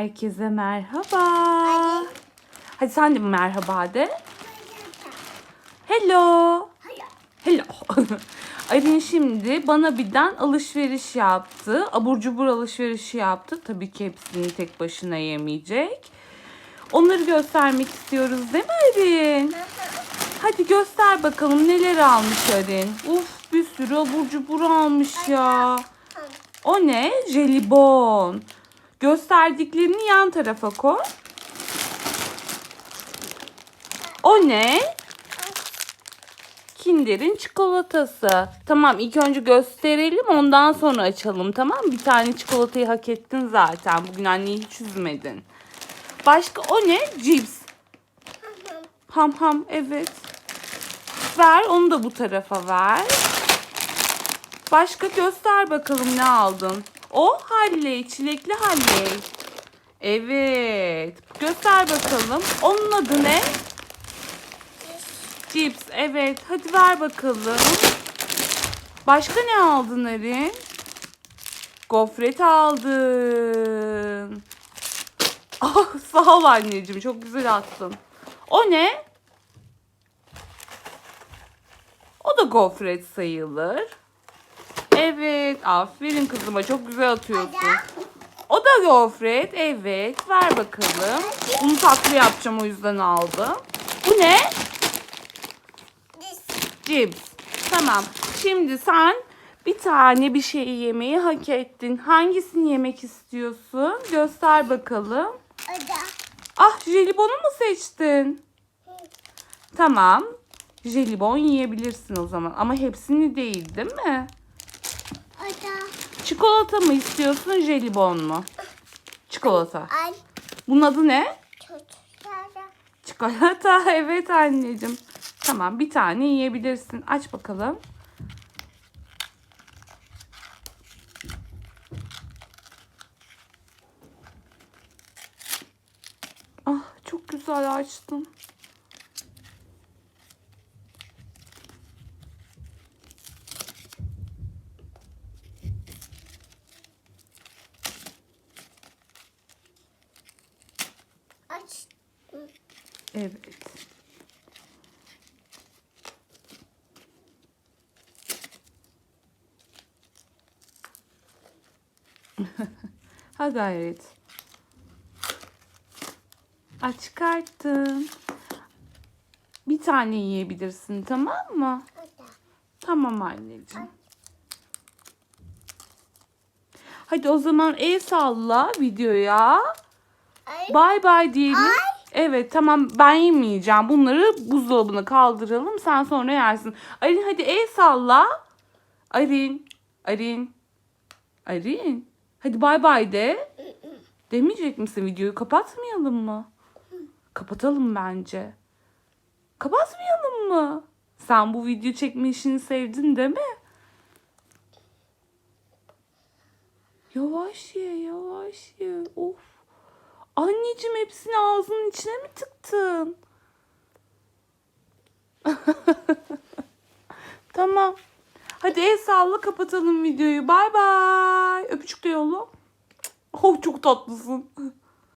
Herkese merhaba. Hadi sen de merhaba de. Hello. Hello. Aylin şimdi bana birden alışveriş yaptı. Abur cubur alışverişi yaptı. Tabii ki hepsini tek başına yemeyecek. Onları göstermek istiyoruz değil mi Aylin? Hadi göster bakalım neler almış Aylin. Uf bir sürü abur cubur almış ya. O ne? Jelibon. Gösterdiklerini yan tarafa koy. O ne? Kinder'in çikolatası. Tamam ilk önce gösterelim ondan sonra açalım tamam? Bir tane çikolatayı hak ettin zaten. Bugün anneyi hiç üzmedin. Başka o ne? Cips. Ham ham evet. Ver onu da bu tarafa ver. Başka göster bakalım ne aldın. O halley, çilekli halley. Evet. Göster bakalım. Onun adı ne? Cips. Evet. Hadi ver bakalım. Başka ne aldın Arin? Gofret aldın. Ah, sağ ol anneciğim. Çok güzel attın. O ne? O da gofret sayılır. Evet. Aferin kızıma. Çok güzel atıyorsun. O da gofret. Evet. Ver bakalım. Bunu tatlı yapacağım o yüzden aldım. Bu ne? Cips. Tamam. Şimdi sen bir tane bir şey yemeyi hak ettin. Hangisini yemek istiyorsun? Göster bakalım. Ah jelibonu mu seçtin? Tamam. Jelibon yiyebilirsin o zaman. Ama hepsini değil değil mi? Çikolata mı istiyorsun jelibon mu? Çikolata. Ay Bunun adı ne? çocuklara Çikolata. Evet anneciğim. Tamam bir tane yiyebilirsin. Aç bakalım. Ah çok güzel açtın. aç. Evet. ha gayret. Aç çıkarttım. Bir tane yiyebilirsin tamam mı? Tamam anneciğim. Hadi o zaman el salla videoya. Ay Bay bay diyelim. Evet tamam ben yemeyeceğim. Bunları buzdolabına kaldıralım. Sen sonra yersin. Arin hadi el salla. Arin. Arin. Arin. Hadi bay bay de. Demeyecek misin videoyu? Kapatmayalım mı? Kapatalım bence. Kapatmayalım mı? Sen bu video çekme işini sevdin değil mi? Yavaş ye, yavaş ye. Of. Anneciğim hepsini ağzının içine mi tıktın? tamam. Hadi el salla kapatalım videoyu. Bay bay. Öpücük de yolla. Oh çok tatlısın.